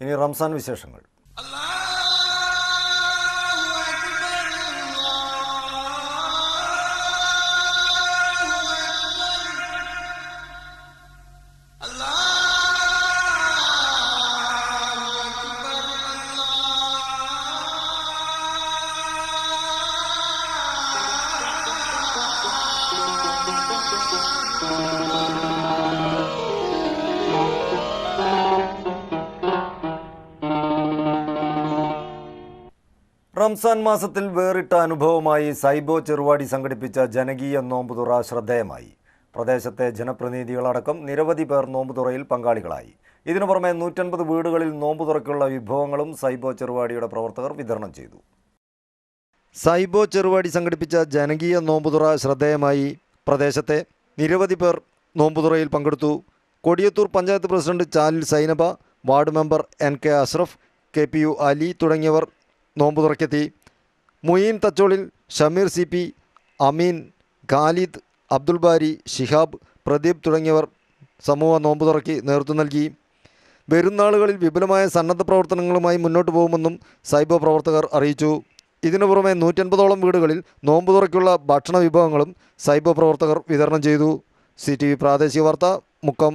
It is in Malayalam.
ഇനി റംസാൻ വിശേഷങ്ങൾ. റംസാൻ മാസത്തിൽ വേറിട്ട അനുഭവമായി സൈബോ ചെറുവാടി സംഘടിപ്പിച്ച ജനകീയ നോമ്പുതുറ ശ്രദ്ധേയമായി. പ്രദേശത്തെ ജനപ്രതിനിധികളടക്കം നിരവധി പേർ നോമ്പുതുറയിൽ പങ്കാളികളായി. ഇതിനു പുറമെ നൂറ്റൻപത് വീടുകളിൽ നോമ്പുതുറയ്ക്കുള്ള വിഭവങ്ങളും സൈബോ ചെറുവാടിയുടെ പ്രവർത്തകർ വിതരണം ചെയ്തു. സൈബോ ചെറുവാടി സംഘടിപ്പിച്ച ജനകീയ നോമ്പുതുറ ശ്രദ്ധേയമായി പ്രദേശത്തെ നിരവധി പേർ നോമ്പുതുറയിൽ പങ്കെടുത്തു. Kodiyathur panchayat president Chalil Zainaba ward member N K Ashraf K P U Ali തുടങ്ങിയവർ നോമ്പുതുറയ്ക്കെത്തി മുയീൻ തച്ചോളിൽ ഷമീർ സി പി അമീൻ ഖാലിദ് അബ്ദുൽ ബാരി ഷിഹാബ് പ്രദീപ് തുടങ്ങിയവർ സമൂഹ നോമ്പ് തുറക്കി നേതൃത്വം നൽകി. വരുന്നാളുകളിൽ വിപുലമായ സന്നദ്ധ പ്രവർത്തനങ്ങളുമായി മുന്നോട്ട് പോകുമെന്നും സൈബർ പ്രവർത്തകർ അറിയിച്ചു. ഇതിനു പുറമെ നൂറ്റൻപതോളം വീടുകളിൽ നോമ്പ് തുറയ്ക്കുള്ള ഭക്ഷണ വിഭവങ്ങളും സൈബർ പ്രവർത്തകർ വിതരണം ചെയ്തു. സി പ്രാദേശിക വാർത്ത മുക്കം.